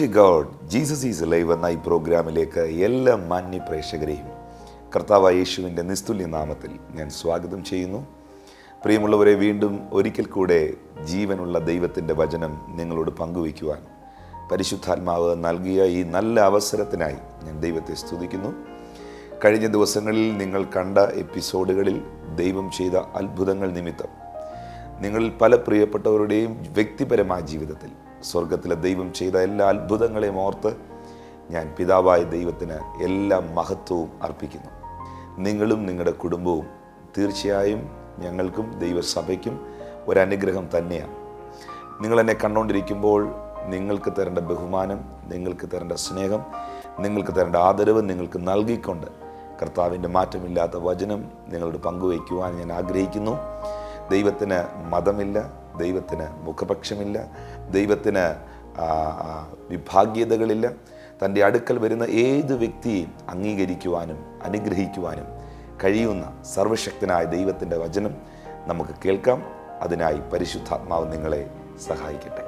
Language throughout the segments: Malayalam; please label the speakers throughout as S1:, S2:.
S1: To God Jesus is live എന്ന ഈ പ്രോഗ്രാമിലേക്ക് എല്ലാ മാന്യ പ്രേക്ഷകരെയും കർത്താവ് യേശുവിന്റെ നിസ്തുല്യ നാമത്തിൽ ഞാൻ സ്വാഗതം ചെയ്യുന്നു. പ്രിയമുള്ളവരെ വീണ്ടും ഒരിക്കൽ കൂടെ ജീവനുള്ള ദൈവത്തിന്റെ വചനം നിങ്ങളോട് പങ്കുവയ്ക്കുവാൻ പരിശുദ്ധാത്മാവ് നൽകിയ ഈ നല്ല അവസരത്തിനായി ഞാൻ ദൈവത്തെ സ്തുതിക്കുന്നു. കഴിഞ്ഞ ദിവസങ്ങളിൽ നിങ്ങൾ കണ്ട എപ്പിസോഡുകളിൽ ദൈവം ചെയ്ത അത്ഭുതങ്ങൾ നിമിത്തം നിങ്ങളിൽ പല പ്രിയപ്പെട്ടവരുടെയും വ്യക്തിപരമായ ജീവിതത്തിൽ സ്വർഗത്തിലെ ദൈവം ചെയ്ത എല്ലാ അത്ഭുതങ്ങളെയും ഓർത്ത് ഞാൻ പിതാവായ ദൈവത്തിന് എല്ലാ മഹത്വവും അർപ്പിക്കുന്നു. നിങ്ങളും നിങ്ങളുടെ കുടുംബവും തീർച്ചയായും ഞങ്ങൾക്കും ദൈവസഭയ്ക്കും ഒരനുഗ്രഹം തന്നെയാണ്. നിങ്ങളെന്നെ കണ്ടുകൊണ്ടിരിക്കുമ്പോൾ നിങ്ങൾക്ക് തരേണ്ട ബഹുമാനം നിങ്ങൾക്ക് തരേണ്ട സ്നേഹം നിങ്ങൾക്ക് തരേണ്ട ആദരവ് നിങ്ങൾക്ക് നൽകിക്കൊണ്ട് കർത്താവിന്റെ മാറ്റമില്ലാത്ത വചനം നിങ്ങളോട് പങ്കുവയ്ക്കുവാൻ ഞാൻ ആഗ്രഹിക്കുന്നു. ദൈവത്തിന് മതമില്ല ദൈവത്തിന് മുഖപക്ഷമില്ല ദൈവത്തിന് വിഭാഗീയതകളില്ല. തന്റെ അടുക്കൽ വരുന്ന ഏത് വ്യക്തിയെയും അംഗീകരിക്കുവാനും അനുഗ്രഹിക്കുവാനും കഴിയുന്ന സർവശക്തനായ ദൈവത്തിന്റെ വചനം നമുക്ക് കേൾക്കാം. അതിനായി പരിശുദ്ധാത്മാവ് നിങ്ങളെ സഹായിക്കട്ടെ.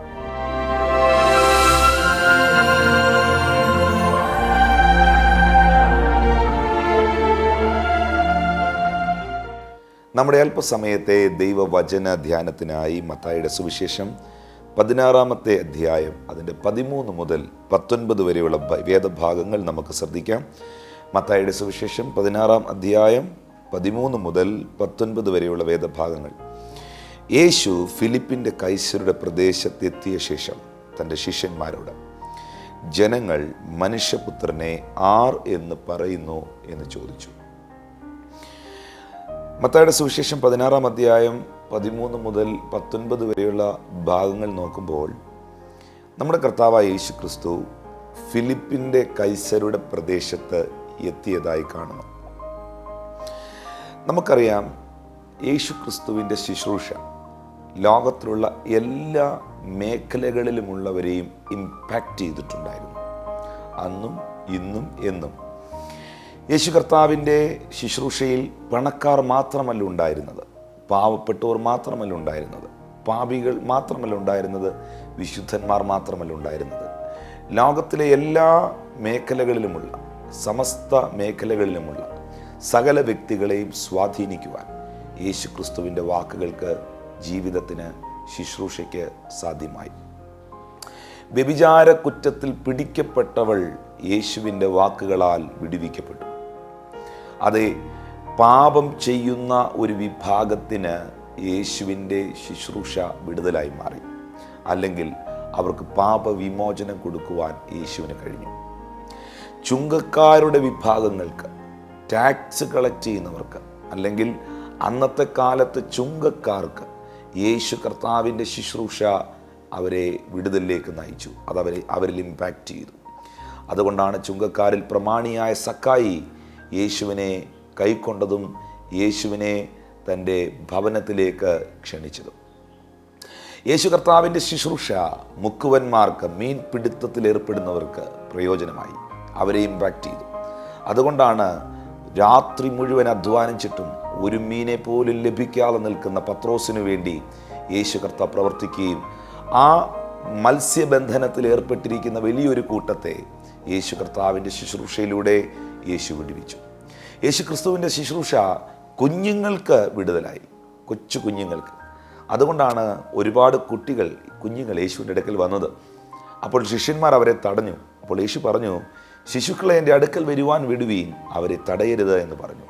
S1: നമ്മുടെ അല്പസമയത്തെ ദൈവവചന ധ്യാനത്തിനായി മത്തായിയുടെ സുവിശേഷം പതിനാറാമത്തെ അധ്യായം അതിന്റെ പതിമൂന്ന് മുതൽ പത്തൊൻപത് വരെയുള്ള വേദഭാഗങ്ങൾ നമുക്ക് ശ്രദ്ധിക്കാം. മത്തായിയുടെ സുവിശേഷം പതിനാറാം അധ്യായം പതിമൂന്ന് മുതൽ പത്തൊൻപത് വരെയുള്ള വേദഭാഗങ്ങൾ. യേശു ഫിലിപ്പിന്റെ കൈസരുടെ പ്രദേശത്തെത്തിയ ശേഷം തന്റെ ശിഷ്യന്മാരോട് ജനങ്ങൾ മനുഷ്യപുത്രനെ ആർ എന്ന് പറയുന്നു? എന്ന് ചോദിച്ചു. മത്തായുടെ സുവിശേഷം പതിനാറാം അധ്യായം പതിമൂന്ന് മുതൽ പത്തൊൻപത് വരെയുള്ള ഭാഗങ്ങൾ നോക്കുമ്പോൾ നമ്മുടെ കർത്താവായ യേശു ക്രിസ്തു ഫിലിപ്പിന്റെ കൈസരുടെ പ്രദേശത്ത് എത്തിയതായി കാണുന്നു. നമുക്കറിയാം യേശു ക്രിസ്തുവിന്റെ ശുശ്രൂഷ ലോകത്തിലുള്ള എല്ലാ മേഖലകളിലുമുള്ളവരെയും ഇമ്പാക്റ്റ് ചെയ്തിട്ടുണ്ടായിരുന്നു. അന്നും ഇന്നും എന്നും യേശു കർത്താവിന്റെ ശുശ്രൂഷയിൽ പണക്കാർ മാത്രമല്ല ഉണ്ടായിരുന്നത്. പാവപ്പെട്ടവർ മാത്രമല്ല ഉണ്ടായിരുന്നത്. പാപികൾ മാത്രമല്ല ഉണ്ടായിരുന്നത്. വിശുദ്ധന്മാർ മാത്രമല്ല ഉണ്ടായിരുന്നത്. ലോകത്തിലെ എല്ലാ മേഖലകളിലുമുള്ള സമസ്ത മേഖലകളിലുമുള്ള സകല വ്യക്തികളെയും സ്വാധീനിക്കുവാൻ യേശു ക്രിസ്തുവിന്റെ വാക്കുകൾക്ക് ജീവിതത്തിന് ശുശ്രൂഷയ്ക്ക് സാധ്യമായി. വ്യഭിചാര കുറ്റത്തിൽ പിടിക്കപ്പെട്ടവൾ യേശുവിന്റെ വാക്കുകളാൽ വിടുവിക്കപ്പെട്ടു. അതെ പാപം ചെയ്യുന്ന ഒരു വിഭാഗത്തിന് യേശുവിന്റെ ശുശ്രൂഷ വിടുതലായി മാറി. അല്ലെങ്കിൽ അവർക്ക് പാപവിമോചനം കൊടുക്കുവാൻ യേശുവിന് കഴിഞ്ഞു. ചുങ്കക്കാരുടെ വിഭാഗങ്ങൾക്ക് ടാക്സ് കളക്ട് ചെയ്യുന്നവർക്ക് അല്ലെങ്കിൽ അന്നത്തെ കാലത്ത് ചുങ്കക്കാർക്ക് യേശു കർത്താവിന്റെ ശുശ്രൂഷ അവരെ വിടുതലിലേക്ക് നയിച്ചു. അതവരെ അവരിൽ ഇമ്പാക്റ്റ് ചെയ്തു. അതുകൊണ്ടാണ് ചുങ്കക്കാരിൽ പ്രമാണിയായ സക്കായി യേശുവിനെ കൈക്കൊണ്ടതും യേശുവിനെ തന്റെ ഭവനത്തിലേക്ക് ക്ഷണിച്ചതും. യേശു കർത്താവിന്റെ ശുശ്രൂഷ മുക്കുവന്മാർക്ക് മീൻ പിടുത്തത്തിൽ ഏർപ്പെടുന്നവർക്ക് പ്രയോജനമായി. അവരെ ഇമ്പാക്റ്റ് ചെയ്തു. അതുകൊണ്ടാണ് രാത്രി മുഴുവൻ അധ്വാനിച്ചിട്ടും ഒരു മീനെ പോലും ലഭിക്കാതെ നിൽക്കുന്ന പത്രോസിനു വേണ്ടി യേശു കർത്ത പ്രവർത്തിക്കുകയും ആ മത്സ്യബന്ധനത്തിൽ ഏർപ്പെട്ടിരിക്കുന്ന വലിയൊരു കൂട്ടത്തെ യേശു കർത്താവിന്റെ ശുശ്രൂഷയിലൂടെ യേശു വിടുവിച്ചു. യേശു ക്രിസ്തുവിന്റെ ശുശ്രൂഷ കുഞ്ഞുങ്ങൾക്ക് വിടുതലായി. കൊച്ചു കുഞ്ഞുങ്ങൾക്ക്. അതുകൊണ്ടാണ് ഒരുപാട് കുട്ടികൾ കുഞ്ഞുങ്ങൾ യേശുവിന്റെ അടുക്കൽ വന്നത്. അപ്പോൾ ശിഷ്യന്മാർ അവരെ തടഞ്ഞു. അപ്പോൾ യേശു പറഞ്ഞു ശിശുക്കളെ എന്റെ അടുക്കൽ വരുവാൻ വിടുവീൻ അവരെ തടയരുത് എന്ന് പറഞ്ഞു.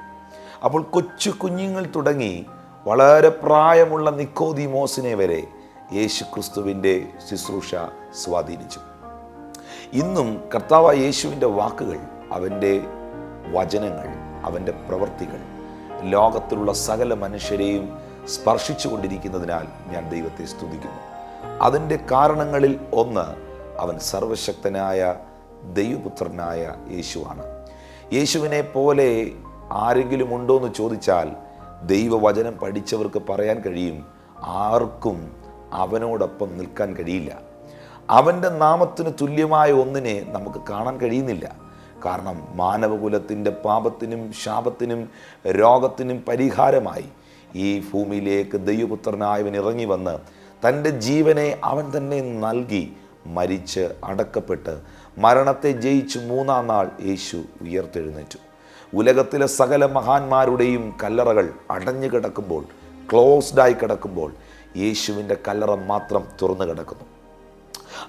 S1: അപ്പോൾ കൊച്ചു കുഞ്ഞുങ്ങൾ തുടങ്ങി വളരെ പ്രായമുള്ള നിക്കോദിമോസിനെ വരെ യേശു ക്രിസ്തുവിന്റെ ശുശ്രൂഷ സ്വാധീനിച്ചു. ഇന്നും കർത്താവ് യേശുവിന്റെ വാക്കുകൾ അവന്റെ വചനങ്ങൾ അവന്റെ പ്രവൃത്തികൾ ലോകത്തിലുള്ള സകല മനുഷ്യരെയും സ്പർശിച്ചു കൊണ്ടിരിക്കുന്നതിനാൽ ഞാൻ ദൈവത്തെ സ്തുതിക്കുന്നു. അതിന്റെ കാരണങ്ങളിൽ ഒന്ന് അവൻ സർവശക്തനായ ദൈവപുത്രനായ യേശുവാണ്. യേശുവിനെ പോലെ ആരെങ്കിലും ഉണ്ടോ എന്ന് ചോദിച്ചാൽ ദൈവവചനം പഠിച്ചവർക്ക് പറയാൻ കഴിയും ആർക്കും അവനോടൊപ്പം നിൽക്കാൻ കഴിയില്ല. അവന്റെ നാമത്തിന് തുല്യമായ ഒന്നിനെ നമുക്ക് കാണാൻ കഴിയുന്നില്ല. കാരണം മാനവകുലത്തിന്റെ പാപത്തിനും ശാപത്തിനും രോഗത്തിനും പരിഹാരമായി ഈ ഭൂമിയിലേക്ക് ദൈവപുത്രനായവൻ ഇറങ്ങി വന്ന് തന്റെ ജീവനെ അവൻ തന്നെ നൽകി മരിച്ച് അടക്കപ്പെട്ട് മരണത്തെ ജയിച്ച് മൂന്നാം നാൾ യേശു ഉയർത്തെഴുന്നേറ്റു. ഉലകത്തിലെ സകല മഹാന്മാരുടെയും കല്ലറകൾ അടഞ്ഞു കിടക്കുമ്പോൾ ക്ലോസ്ഡായി കിടക്കുമ്പോൾ യേശുവിന്റെ കല്ലറ മാത്രം തുറന്നു കിടക്കുന്നു.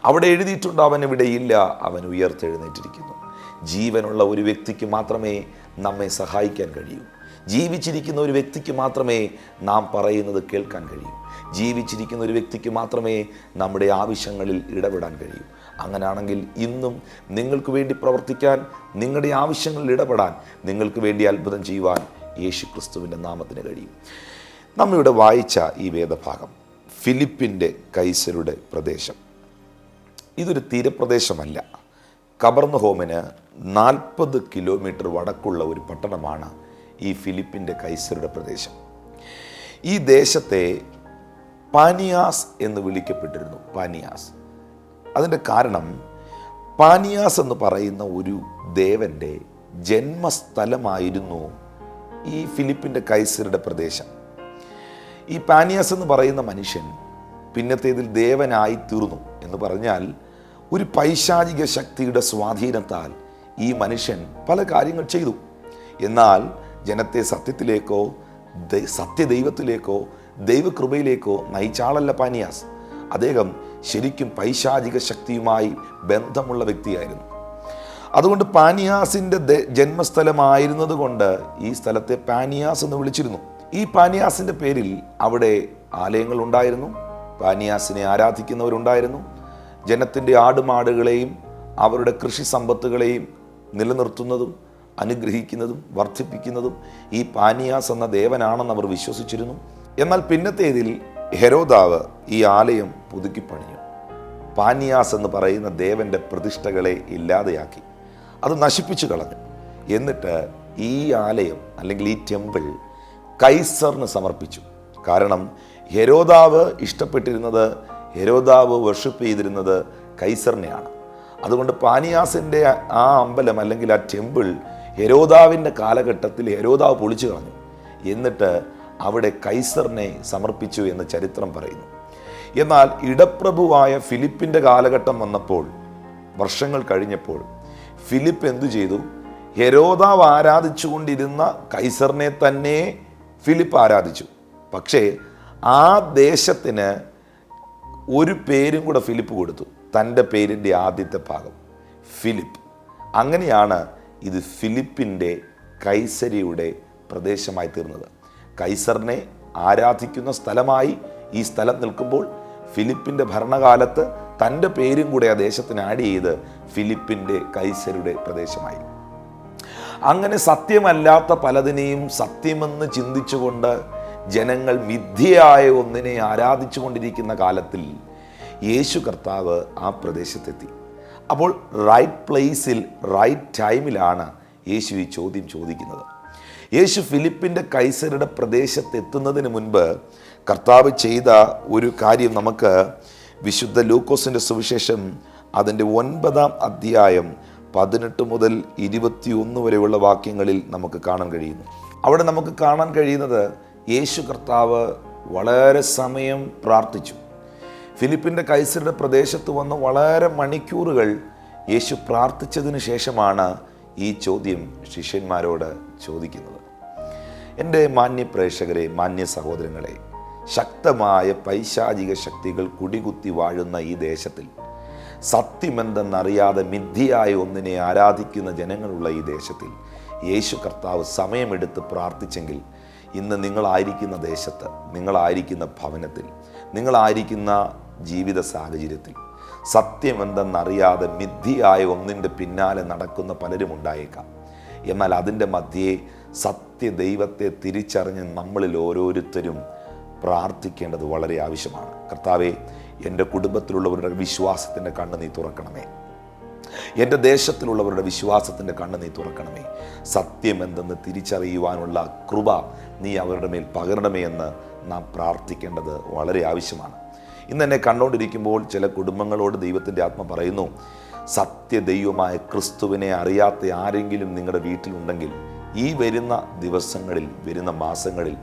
S1: അവിടെ എഴുതിയിട്ടുണ്ട് അവൻ ഇവിടെ ഇല്ല അവൻ ഉയർത്തെഴുന്നേറ്റിരിക്കുന്നു. ജീവനുള്ള ഒരു വ്യക്തിക്ക് മാത്രമേ നമ്മെ സഹായിക്കാൻ കഴിയൂ. ജീവിച്ചിരിക്കുന്ന ഒരു വ്യക്തിക്ക് മാത്രമേ നാം പറയുന്നത് കേൾക്കാൻ കഴിയൂ. ജീവിച്ചിരിക്കുന്ന ഒരു വ്യക്തിക്ക് മാത്രമേ നമ്മുടെ ആവശ്യങ്ങളിൽ ഇടപെടാൻ കഴിയൂ. അങ്ങനെയാണെങ്കിൽ ഇന്നും നിങ്ങൾക്ക് വേണ്ടി പ്രവർത്തിക്കാൻ നിങ്ങളുടെ ആവശ്യങ്ങളിൽ ഇടപെടാൻ നിങ്ങൾക്ക് വേണ്ടി അത്ഭുതം ചെയ്യുവാൻ യേശു ക്രിസ്തുവിന്റെ നാമത്തിന് കഴിയും. നമ്മിവിടെ വായിച്ച ഈ വേദഭാഗം ഫിലിപ്പിന്റെ കൈസരുടെ പ്രദേശം. ഇതൊരു തീരപ്രദേശമല്ല. കബർന്ന ഹോമിന് നാൽപ്പത് കിലോമീറ്റർ വടക്കുള്ള ഒരു പട്ടണമാണ് ഈ ഫിലിപ്പിന്റെ കൈസറുടെ പ്രദേശം. ഈ ദേശത്തെ പാനിയാസ് എന്ന് വിളിക്കപ്പെട്ടിരുന്നു പാനിയാസ്. അതിന്റെ കാരണം പാനിയാസ് എന്ന് പറയുന്ന ഒരു ദേവന്റെ ജന്മസ്ഥലമായിരുന്നു ഈ ഫിലിപ്പിന്റെ കൈസറുടെ പ്രദേശം. ഈ പാനിയാസ് എന്ന് പറയുന്ന മനുഷ്യൻ പിന്നത്തേതിൽ ദേവനായി തീർന്നു എന്ന് പറഞ്ഞാൽ ഒരു പൈശാചിക ശക്തിയുടെ സ്വാധീനത്താൽ ഈ മനുഷ്യൻ പല കാര്യങ്ങൾ ചെയ്തു. എന്നാൽ ജനത്തെ സത്യത്തിലേക്കോ സത്യ സത്യദൈവത്തിലേക്കോ ദൈവകൃപയിലേക്കോ നയിച്ചാളല്ല പാനിയാസ്. അദ്ദേഹം ശരിക്കും പൈശാചിക ശക്തിയുമായി ബന്ധമുള്ള വ്യക്തിയായിരുന്നു. അതുകൊണ്ട് പാനിയാസിന്റെ ജന്മസ്ഥലമായിരുന്നത് കൊണ്ട് ഈ സ്ഥലത്തെ പാനിയാസ് എന്ന് വിളിച്ചിരുന്നു. ഈ പാനിയാസിന്റെ പേരിൽ അവിടെ ആലയങ്ങൾ ഉണ്ടായിരുന്നു പാനിയാസിനെ ആരാധിക്കുന്നവരുണ്ടായിരുന്നു. ജനത്തിന്റെ ആടുമാടുകളെയും അവരുടെ കൃഷി സമ്പത്തുകളെയും നിലനിർത്തുന്നതും അനുഗ്രഹിക്കുന്നതും വർദ്ധിപ്പിക്കുന്നതും ഈ പാനിയാസ് എന്ന ദേവനാണെന്ന് അവർ വിശ്വസിച്ചിരുന്നു. എന്നാൽ പിന്നത്തേതിൽ ഹെരോദാവ് ഈ ആലയം പുതുക്കിപ്പണിഞ്ഞു. പാനിയാസ് എന്ന് പറയുന്ന ദേവന്റെ പ്രതിഷ്ഠകളെ ഇല്ലാതെയാക്കി. അത് നശിപ്പിച്ചു കളഞ്ഞു. എന്നിട്ട് ഈ ആലയം അല്ലെങ്കിൽ ഈ ടെമ്പിൾ കൈസറിന് സമർപ്പിച്ചു. കാരണം ഹെരോദാവ് ഇഷ്ടപ്പെട്ടിരുന്നത് ഹെരോദാവ് വർഷിപ്പ് ചെയ്തിരുന്നത് കൈസറിനെയാണ്. അതുകൊണ്ട് പാനിയാസിന്റെ ആ അമ്പലം അല്ലെങ്കിൽ ആ ടെമ്പിൾ ഹെരോദാവിന്റെ കാലഘട്ടത്തിൽ ഹെരോദാവ് പൊളിച്ചു കളഞ്ഞു. എന്നിട്ട് അവിടെ കൈസറിനെ സമർപ്പിച്ചു എന്ന് ചരിത്രം പറയുന്നു. എന്നാൽ ഇടപ്രഭുവായ ഫിലിപ്പിന്റെ കാലഘട്ടം വന്നപ്പോൾ വർഷങ്ങൾ കഴിഞ്ഞപ്പോൾ ഫിലിപ്പ് എന്തു ചെയ്തു? ഹെരോദാവ് ആരാധിച്ചുകൊണ്ടിരുന്ന കൈസറിനെ തന്നെ ഫിലിപ്പ് ആരാധിച്ചു. പക്ഷേ ആ ദേശത്തിന് ഒരു പേരും കൂടെ ഫിലിപ്പ് കൊടുത്തു. തന്റെ പേരിന്റെ ആദ്യത്തെ ഭാഗം ഫിലിപ്പ്. അങ്ങനെയാണ് ഇത് ഫിലിപ്പിന്റെ കൈസരിയുടെ പ്രദേശമായി തീർന്നത്. കൈസറിനെ ആരാധിക്കുന്ന സ്ഥലമായി ഈ സ്ഥലം നിൽക്കുമ്പോൾ ഫിലിപ്പിന്റെ ഭരണകാലത്ത് തന്റെ പേരും കൂടെ ആ ദേശത്തിന് ആഡ് ചെയ്ത് ഫിലിപ്പിന്റെ കൈസരുടെ പ്രദേശമായി. അങ്ങനെ സത്യമല്ലാത്ത പലതിനെയും സത്യമെന്ന് ചിന്തിച്ചുകൊണ്ട് ജനങ്ങൾ മിഥ്യയായ ഒന്നിനെ ആരാധിച്ചു കൊണ്ടിരിക്കുന്ന കാലത്തിൽ യേശു കർത്താവ് ആ പ്രദേശത്തെത്തി. അപ്പോൾ റൈറ്റ് പ്ലേസിൽ റൈറ്റ് ടൈമിലാണ് യേശു ഈ ചോദ്യം ചോദിക്കുന്നത്. യേശു ഫിലിപ്പിന്റെ കൈസരുടെ പ്രദേശത്തെത്തുന്നതിന് മുൻപ് കർത്താവ് ചെയ്ത ഒരു കാര്യം നമുക്ക് വിശുദ്ധ ലൂക്കോസിന്റെ സുവിശേഷം അതിന്റെ ഒൻപതാം അധ്യായം പതിനെട്ട് മുതൽ ഇരുപത്തിയൊന്ന് വരെയുള്ള വാക്യങ്ങളിൽ നമുക്ക് കാണാൻ കഴിയുന്നു. അവിടെ നമുക്ക് കാണാൻ കഴിയുന്നത് യേശു കർത്താവ് വളരെ സമയം പ്രാർത്ഥിച്ചു. ഫിലിപ്പിന്റെ കൈസരുടെ പ്രദേശത്ത് വന്ന് വളരെ മണിക്കൂറുകൾ യേശു പ്രാർത്ഥിച്ചതിന് ശേഷമാണ് ഈ ചോദ്യം ശിഷ്യന്മാരോട് ചോദിക്കുന്നത്. എന്റെ മാന്യ പ്രേക്ഷകരെ മാന്യ സഹോദരങ്ങളെ ശക്തമായ പൈശാചിക ശക്തികൾ കുടികുത്തി വാഴുന്ന ഈ ദേശത്തിൽ സത്യമെന്തെന്നറിയാതെ മിഥ്യയായ ഒന്നിനെ ആരാധിക്കുന്ന ജനങ്ങളുള്ള ഈ ദേശത്തിൽ യേശു കർത്താവ് സമയമെടുത്ത് പ്രാർത്ഥിച്ചെങ്കിൽ ഇന്ന് നിങ്ങളായിരിക്കുന്ന ദേശത്ത് നിങ്ങളായിരിക്കുന്ന ഭവനത്തിൽ നിങ്ങളായിരിക്കുന്ന ജീവിത സാഹചര്യത്തിൽ സത്യമെന്തെന്നറിയാതെ മിഥ്യയായ ഒന്നിന്റെ പിന്നാലെ നടക്കുന്ന പലരും ഉണ്ടായേക്കാം. എന്നാൽ അതിന്റെ മധ്യേ സത്യദൈവത്തെ തിരിച്ചറിഞ്ഞ് നമ്മളിൽ ഓരോരുത്തരും പ്രാർത്ഥിക്കേണ്ടത് വളരെ ആവശ്യമാണ്. കർത്താവെ എന്റെ കുടുംബത്തിലുള്ളവരുടെ വിശ്വാസത്തിന്റെ കണ്ണ് നീ തുറക്കണമേ. എന്റെ ദേശത്തിലുള്ളവരുടെ വിശ്വാസത്തിന്റെ കണ്ണ് നീ തുറക്കണമേ. സത്യം എന്തെന്ന് തിരിച്ചറിയുവാനുള്ള കൃപ നീ അവരുടെ മേൽ പകരണമേ എന്ന് നാം പ്രാർത്ഥിക്കേണ്ടത് വളരെ ആവശ്യമാണ്. ഇന്ന് എന്നെ കണ്ടുകൊണ്ടിരിക്കുമ്പോൾ ചില കുടുംബങ്ങളോട് ദൈവത്തിന്റെ ആത്മ പറയുന്നു സത്യദൈവമായ ക്രിസ്തുവിനെ അറിയാത്ത ആരെങ്കിലും നിങ്ങളുടെ വീട്ടിലുണ്ടെങ്കിൽ ഈ വരുന്ന ദിവസങ്ങളിൽ വരുന്ന മാസങ്ങളിൽ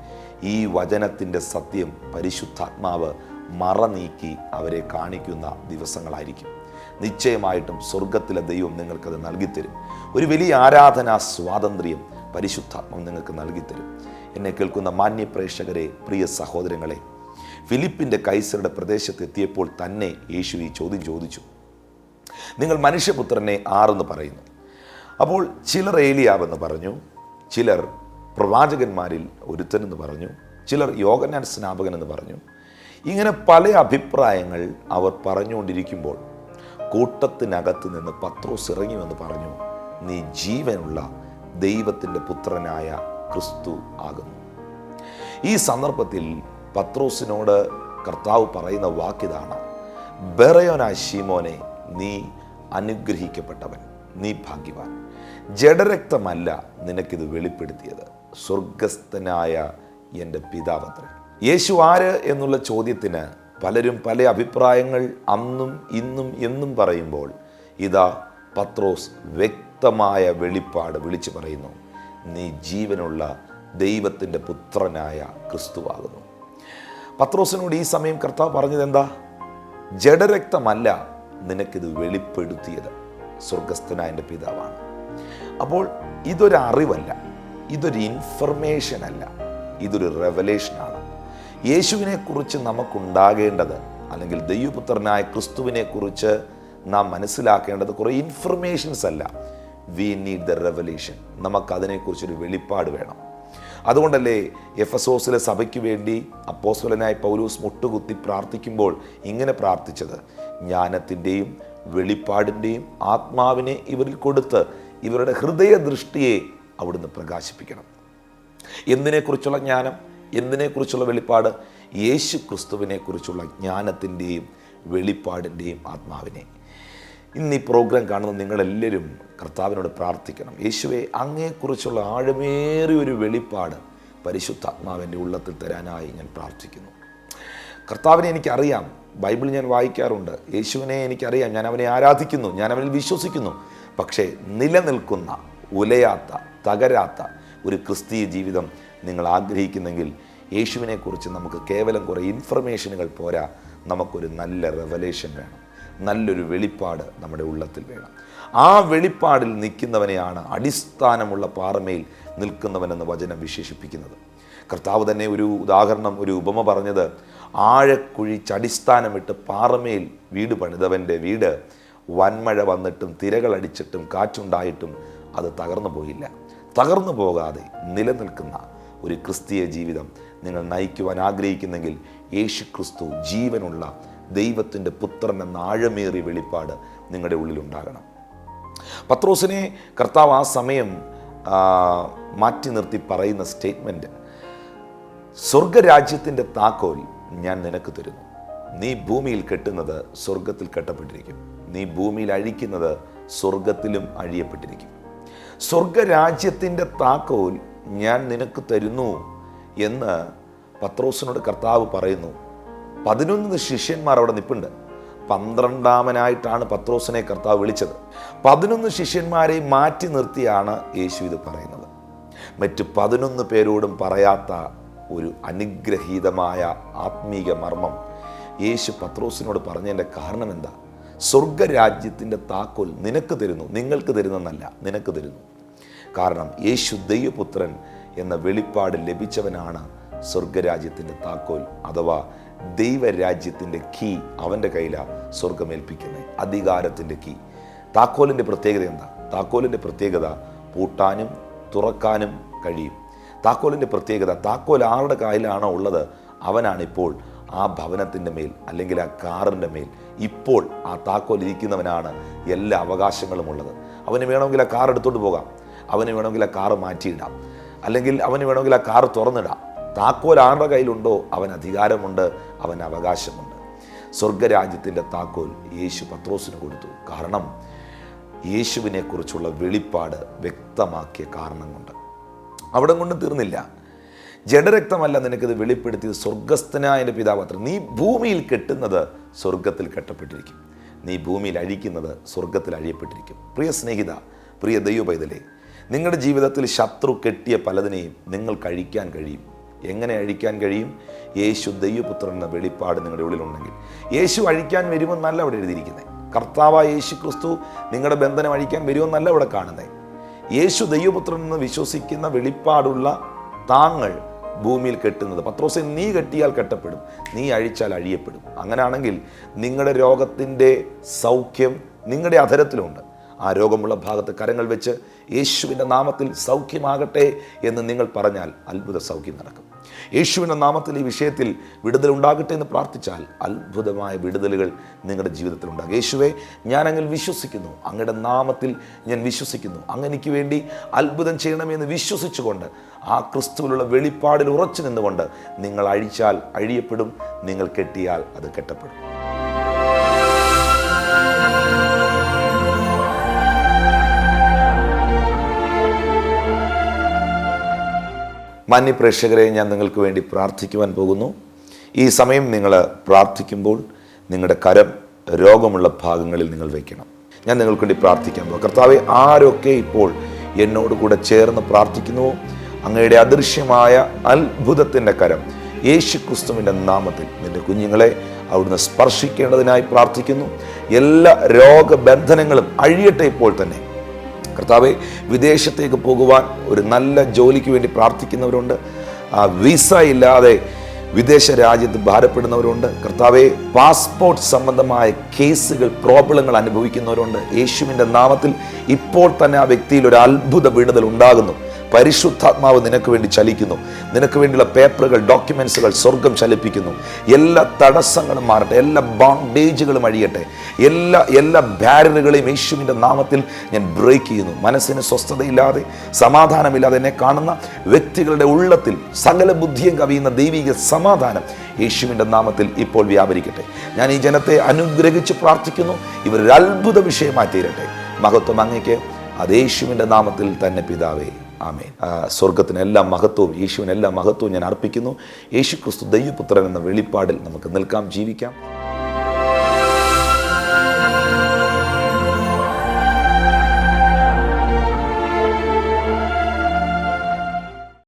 S1: ഈ വചനത്തിന്റെ സത്യം പരിശുദ്ധാത്മാവ് മറ നീക്കി അവരെ കാണിക്കുന്ന ദിവസങ്ങളായിരിക്കും. നിശ്ചയമായിട്ടും സ്വർഗത്തിലെ ദൈവം നിങ്ങൾക്കത് നൽകിത്തരും. ഒരു വലിയ ആരാധനാ സ്വാതന്ത്ര്യം പരിശുദ്ധാത്മം നിങ്ങൾക്ക് നൽകിത്തരും. എന്നെ കേൾക്കുന്ന മാന്യ പ്രേക്ഷകരെ പ്രിയ സഹോദരങ്ങളെ ഫിലിപ്പിന്റെ കൈസറുടെ പ്രദേശത്ത് എത്തിയപ്പോൾ തന്നെ യേശു ഈ ചോദ്യം ചോദിച്ചു. നിങ്ങൾ മനുഷ്യപുത്രനെ ആറെന്ന് പറയുന്നു. അപ്പോൾ ചിലർ ഏലിയാവെന്ന് പറഞ്ഞു ചിലർ പ്രവാചകന്മാരിൽ ഒരുത്തനെന്ന് പറഞ്ഞു ചിലർ യോഗനാൻ സ്നാപകൻ എന്ന് പറഞ്ഞു. ഇങ്ങനെ പല അഭിപ്രായങ്ങൾ അവർ പറഞ്ഞുകൊണ്ടിരിക്കുമ്പോൾ കൂട്ടത്തിനകത്ത് നിന്ന് പത്രോസ് ഇറങ്ങി പറഞ്ഞു നീ ജീവനുള്ള ദൈവത്തിന്റെ പുത്രനായ ക്രിസ്തു ആകുന്നു. ഈ സന്ദർഭത്തിൽ പത്രോസിനോട് കർത്താവ് പറയുന്ന വാക്കിതാണ് ബെറയോനായ ശീമോനെ നീ അനുഗ്രഹിക്കപ്പെട്ടവൻ നീ ഭാഗ്യവാൻ. ജഡരക്തമല്ല നിനക്കിത് വെളിപ്പെടുത്തിയത് സ്വർഗസ്ഥനായ എന്റെ പിതാവത്രൻ യേശു ആര് എന്നുള്ള ചോദ്യത്തിന് പലരും പല അഭിപ്രായങ്ങൾ അന്നും ഇന്നും എന്നും പറയുമ്പോൾ ഇതാ പത്രോസ് വ്യക്തമായ വെളിപ്പാട് വിളിച്ചു പറയുന്നു. നീ ജീവനുള്ള ദൈവത്തിന്റെ പുത്രനായ ക്രിസ്തുവാകുന്നു. പത്രോസിനോട് ഈ സമയം കർത്താവ് പറഞ്ഞത് എന്താ ജഡരക്തമല്ല നിനക്കിത് വെളിപ്പെടുത്തിയത് സ്വർഗസ്ഥനായ എന്റെ പിതാവാണ്. അപ്പോൾ ഇതൊരറിവല്ല ഇതൊരു ഇൻഫർമേഷൻ അല്ല ഇതൊരു റെവലേഷനാണ് യേശുവിനെ കുറിച്ച് നമുക്കുണ്ടാകേണ്ടത് അല്ലെങ്കിൽ ദൈവപുത്രനായ ക്രിസ്തുവിനെക്കുറിച്ച് നാം മനസ്സിലാക്കേണ്ടത് കുറേ ഇൻഫർമേഷൻസ് അല്ല. വി നീഡ് ദ റെവല്യൂഷൻ നമുക്കതിനെക്കുറിച്ചൊരു വെളിപ്പാട് വേണം. അതുകൊണ്ടല്ലേ എഫ് എസ് ഓസിലെ സഭയ്ക്ക് വേണ്ടി അപ്പോസ്വലനായ പൗലൂസ് മുട്ടുകുത്തി പ്രാർത്ഥിക്കുമ്പോൾ ഇങ്ങനെ പ്രാർത്ഥിച്ചത്. ജ്ഞാനത്തിന്റെയും വെളിപ്പാടിന്റെയും ആത്മാവിനെ ഇവരിൽ കൊടുത്ത് ഇവരുടെ ഹൃദയ ദൃഷ്ടിയെ അവിടുന്ന് പ്രകാശിപ്പിക്കണം. എന്തിനെക്കുറിച്ചുള്ള ജ്ഞാനം? എന്തിനെക്കുറിച്ചുള്ള വെളിപ്പാട്? യേശു ക്രിസ്തുവിനെ കുറിച്ചുള്ള ജ്ഞാനത്തിന്റെയും വെളിപ്പാടിന്റെയും ആത്മാവിനെ. ഇന്ന് ഈ പ്രോഗ്രാം കാണുന്ന നിങ്ങളെല്ലാവരും കർത്താവിനോട് പ്രാർത്ഥിക്കണം. യേശുവെ അങ്ങയെക്കുറിച്ചുള്ള ആഴമേറിയ ഒരു വെളിപ്പാട് പരിശുദ്ധാത്മാവിന്റെ ഉള്ളത്തിൽ തരാനായി ഞാൻ പ്രാർത്ഥിക്കുന്നു. കർത്താവിനെ എനിക്കറിയാം. ബൈബിൾ ഞാൻ വായിക്കാറുണ്ട്. യേശുവിനെ എനിക്കറിയാം. ഞാൻ അവനെ ആരാധിക്കുന്നു. ഞാൻ അവനിൽ വിശ്വസിക്കുന്നു. പക്ഷേ നിലനിൽക്കുന്ന ഉലയാത്ത തകരാത്ത ഒരു ക്രിസ്തീയ ജീവിതം നിങ്ങൾ ആഗ്രഹിക്കുന്നെങ്കിൽ യേശുവിനെക്കുറിച്ച് നമുക്ക് കേവലം കുറേ ഇൻഫർമേഷനുകൾ പോരാ. നമുക്കൊരു നല്ല റെവലേഷൻ വേണം. നല്ലൊരു വെളിപ്പാട് നമ്മുടെ ഉള്ളത്തിൽ വേണം. ആ വെളിപ്പാടിൽ നിൽക്കുന്നവനെയാണ് അടിസ്ഥാനമുള്ള പാറമയിൽ നിൽക്കുന്നവനെന്ന് വചനം വിശേഷിപ്പിക്കുന്നത്. കർത്താവ് തന്നെ ഒരു ഉദാഹരണം ഒരു ഉപമ പറഞ്ഞത് ആഴക്കുഴിച്ചടിസ്ഥാനമിട്ട് പാറമേൽ വീട് പണിതവന്റെ വീട് വൻമഴ വന്നിട്ടും തിരകളടിച്ചിട്ടും കാറ്റുണ്ടായിട്ടും അത് തകർന്നു പോയില്ല. തകർന്നു പോകാതെ നിലനിൽക്കുന്ന ഒരു ക്രിസ്തീയ ജീവിതം നിങ്ങൾ നയിക്കുവാൻ ആഗ്രഹിക്കുന്നെങ്കിൽ യേശു ക്രിസ്തു ജീവനുള്ള ദൈവത്തിന്റെ പുത്രൻ എന്ന ആഴമേറിയ വെളിപ്പാട് നിങ്ങളുടെ ഉള്ളിലുണ്ടാകണം. പത്രോസിനെ കർത്താവ് ആ സമയം മാറ്റി നിർത്തി പറയുന്ന സ്റ്റേറ്റ്മെന്റ് സ്വർഗരാജ്യത്തിന്റെ താക്കോൽ ഞാൻ നിനക്ക് തരുന്നു. നീ ഭൂമിയിൽ കെട്ടുന്നത് സ്വർഗത്തിൽ കെട്ടപ്പെട്ടിരിക്കും. നീ ഭൂമിയിൽ അഴിക്കുന്നത് സ്വർഗത്തിലും അഴിയപ്പെട്ടിരിക്കും. സ്വർഗരാജ്യത്തിന്റെ താക്കോൽ ഞാൻ നിനക്ക് തരുന്നു എന്ന് പത്രോസിനോട് കർത്താവ് പറയുന്നു. പതിനൊന്ന് ശിഷ്യന്മാർ അവിടെ നിൽപ്പുണ്ട് പന്ത്രണ്ടാമനായിട്ടാണ് പത്രോസിനെ കർത്താവ് വിളിച്ചത്. പതിനൊന്ന് ശിഷ്യന്മാരെ മാറ്റി നിർത്തിയാണ് യേശു ഇത് പറയുന്നത്. മറ്റ് പതിനൊന്ന് പേരോടും പറയാത്ത ഒരു അനുഗ്രഹീതമായ ആത്മീക മർമ്മം യേശു പത്രോസിനോട് പറഞ്ഞതിന്റെ കാരണം എന്താ? സ്വർഗരാജ്യത്തിന്റെ താക്കോൽ നിനക്ക് തരുന്നു. നിങ്ങൾക്ക് തരുന്നെന്നല്ല നിനക്ക് തരുന്നു. കാരണം യേശു ദൈവപുത്രൻ എന്ന വെളിപ്പാട് ലഭിച്ചവനാണ് സ്വർഗരാജ്യത്തിന്റെ താക്കോൽ അഥവാ ദൈവരാജ്യത്തിന്റെ കീ അവന്റെ കയ്യിലാണ് സ്വർഗമേൽപ്പിക്കുന്നത്. അധികാരത്തിന്റെ കീ. താക്കോലിന്റെ പ്രത്യേകത എന്താ? താക്കോലിന്റെ പ്രത്യേകത പൂട്ടാനും തുറക്കാനും കഴിയും. താക്കോലിന്റെ പ്രത്യേകത താക്കോൽ ആരുടെ കയ്യിലാണോ ഉള്ളത് അവനാണിപ്പോൾ ആ ഭവനത്തിന്റെ മേൽ അല്ലെങ്കിൽ ആ കാറിന്റെ മേൽ ഇപ്പോൾ ആ താക്കോൽ ഇരിക്കുന്നവനാണ് എല്ലാ അവകാശങ്ങളും ഉള്ളത്. അവന് വേണമെങ്കിൽ ആ കാർ എടുത്തോണ്ട് പോകാം. അവന് വേണമെങ്കിൽ ആ കാറ് മാറ്റിയിടാം. അല്ലെങ്കിൽ അവന് വേണമെങ്കിൽ ആ കാർ തുറന്നിടാം. താക്കോൽ ആരുടെ കയ്യിലുണ്ടോ അവൻ അധികാരമുണ്ട് അവൻ അവകാശമുണ്ട്. സ്വർഗരാജ്യത്തിന്റെ താക്കോൽ യേശു പത്രോസിന് കൊടുത്തു. കാരണം യേശുവിനെക്കുറിച്ചുള്ള വെളിപ്പാട് വ്യക്തമാക്കിയ കാരണം കൊണ്ട് അവിടെ കൊണ്ടും തീർന്നില്ല. ജഡരക്തമല്ല നിനക്കിത് വെളിപ്പെടുത്തിയത് സ്വർഗസ്ഥനായ എന്റെ പിതാവ് അത്ര. നീ ഭൂമിയിൽ കെട്ടുന്നത് സ്വർഗത്തിൽ കെട്ടപ്പെട്ടിരിക്കും. നീ ഭൂമിയിൽ അഴിക്കുന്നത് സ്വർഗത്തിൽ അഴിയപ്പെട്ടിരിക്കും. പ്രിയ സ്നേഹിത പ്രിയ ദൈവപൈതലേ നിങ്ങളുടെ ജീവിതത്തിൽ ശത്രു കെട്ടിയ പലതിനെയും നിങ്ങൾ കഴിക്കാൻ കഴിയും. എങ്ങനെ അഴിക്കാൻ കഴിയും? യേശു ദൈവപുത്രൻ എന്ന വെളിപ്പാട് നിങ്ങളുടെ ഉള്ളിലുണ്ടെങ്കിൽ. യേശു അഴിക്കാൻ വരുമെന്നല്ല അവിടെ എഴുതിയിരിക്കുന്നത്. കർത്താവ് യേശു ക്രിസ്തു നിങ്ങളുടെ ബന്ധനം അഴിക്കാൻ വരുമെന്നല്ല അവിടെ കാണുന്നത്. യേശു ദൈവപുത്രൻ എന്ന് വിശ്വസിക്കുന്ന വെളിപ്പാടുള്ള താങ്ങൾ ഭൂമിയിൽ കെട്ടുന്നത്. പത്രോസെ നീ കെട്ടിയാൽ കെട്ടപ്പെടും. നീ അഴിച്ചാൽ അഴിയപ്പെടും. അങ്ങനെയാണെങ്കിൽ നിങ്ങളുടെ രോഗത്തിന്റെ സൗഖ്യം നിങ്ങളുടെ അധരത്തിലുണ്ട്. ആ രോഗമുള്ള ഭാഗത്ത് കരങ്ങൾ വെച്ച് യേശുവിന്റെ നാമത്തിൽ സൗഖ്യമാകട്ടെ എന്ന് നിങ്ങൾ പറഞ്ഞാൽ അത്ഭുത സൗഖ്യം നടക്കും. യേശുവിന്റെ നാമത്തിൽ ഈ വിഷയത്തിൽ വിടുതൽ ഉണ്ടാകട്ടെ എന്ന് പ്രാർത്ഥിച്ചാൽ അത്ഭുതമായ വിടുതലുകൾ നിങ്ങളുടെ ജീവിതത്തിൽ ഉണ്ടാകും. യേശുവെ ഞാൻ വിശ്വസിക്കുന്നു. അങ്ങയുടെ നാമത്തിൽ ഞാൻ വിശ്വസിക്കുന്നു. അങ്ങ് എനിക്ക് വേണ്ടി അത്ഭുതം ചെയ്യണമെന്ന് വിശ്വസിച്ചുകൊണ്ട് ആ ക്രിസ്തുവിലുള്ള വെളിപ്പാടിൽ ഉറച്ചു നിന്നുകൊണ്ട് നിങ്ങൾ അഴിച്ചാൽ അഴിയപ്പെടും. നിങ്ങൾ കെട്ടിയാൽ അത് കെട്ടപ്പെടും. മാന്യ പ്രേക്ഷകരെ ഞാൻ നിങ്ങൾക്ക് വേണ്ടി പ്രാർത്ഥിക്കുവാൻ പോകുന്നു. ഈ സമയം നിങ്ങൾ പ്രാർത്ഥിക്കുമ്പോൾ നിങ്ങളുടെ കരം രോഗമുള്ള ഭാഗങ്ങളിൽ നിങ്ങൾ വയ്ക്കണം ഞാൻ നിങ്ങൾക്ക് വേണ്ടി പ്രാർത്ഥിക്കാൻ പോകും കർത്താവെ ആരൊക്കെ ഇപ്പോൾ എന്നോട് കൂടെ ചേർന്ന് പ്രാർത്ഥിക്കുന്നുവോ അങ്ങയുടെ അദൃശ്യമായ അത്ഭുതത്തിന്റെ കരം യേശു ക്രിസ്തുവിന്റെ നാമത്തിൽ നിന്റെ കുഞ്ഞുങ്ങളെ അവിടുന്ന് സ്പർശിക്കേണ്ടതിനായി പ്രാർത്ഥിക്കുന്നു. എല്ലാ രോഗബന്ധനങ്ങളും അഴിയട്ടെ ഇപ്പോൾ തന്നെ. കർത്താവെ വിദേശത്തേക്ക് പോകുവാൻ ഒരു നല്ല ജോലിക്ക് വേണ്ടി പ്രാർത്ഥിക്കുന്നവരുണ്ട്. ആ വിസ ഇല്ലാതെ വിദേശ രാജ്യത്ത് ഭാരപ്പെടുന്നവരുണ്ട്. കർത്താവെ പാസ്പോർട്ട് സംബന്ധമായ കേസുകൾ പ്രോബ്ലങ്ങൾ അനുഭവിക്കുന്നവരുണ്ട്. യേശുവിന്റെ നാമത്തിൽ ഇപ്പോൾ തന്നെ ആ വ്യക്തിയിൽ ഒരു അത്ഭുത വിടുതൽ ഉണ്ടാകുന്നു. പരിശുദ്ധാത്മാവ് നിനക്ക് വേണ്ടി ചലിക്കുന്നു. നിനക്ക് വേണ്ടിയുള്ള പേപ്പറുകൾ ഡോക്യുമെൻസുകൾ സ്വർഗം ചലിപ്പിക്കുന്നു. എല്ലാ തടസ്സങ്ങളും മാറട്ടെ എല്ലാ ബോണ്ടേജുകളും അഴിയട്ടെ. എല്ലാ എല്ലാ ബാരറുകളെയും യേശുവിന്റെ നാമത്തിൽ ഞാൻ ബ്രേക്ക് ചെയ്യുന്നു. മനസ്സിന് സ്വസ്ഥതയില്ലാതെ സമാധാനമില്ലാതെ എന്നെ കാണുന്ന വ്യക്തികളുടെ ഉള്ളത്തിൽ സകല ബുദ്ധിയും കവിയുന്ന ദൈവിക സമാധാനം യേശുവിന്റെ നാമത്തിൽ ഇപ്പോൾ വ്യാപരിക്കട്ടെ. ഞാൻ ഈ ജനത്തെ അനുഗ്രഹിച്ച് പ്രാർത്ഥിക്കുന്നു. ഇവരൊരു അത്ഭുത വിഷയമായി തീരട്ടെ. മഹത്വം അങ്ങയ്ക്ക് അത് യേശുവിന്റെ നാമത്തിൽ തന്നെ പിതാവേ. ആമേൻ. ആ, സ്വർഗത്തിന് എല്ലാ മഹത്വവും യേശുവിന് എല്ലാ മഹത്വവും ഞാൻ അർപ്പിക്കുന്നു. യേശു ക്രിസ്തു ദൈവപുത്രൻ എന്ന വെളിപ്പാടിൽ നമുക്ക് നിൽക്കാം ജീവിക്കാം.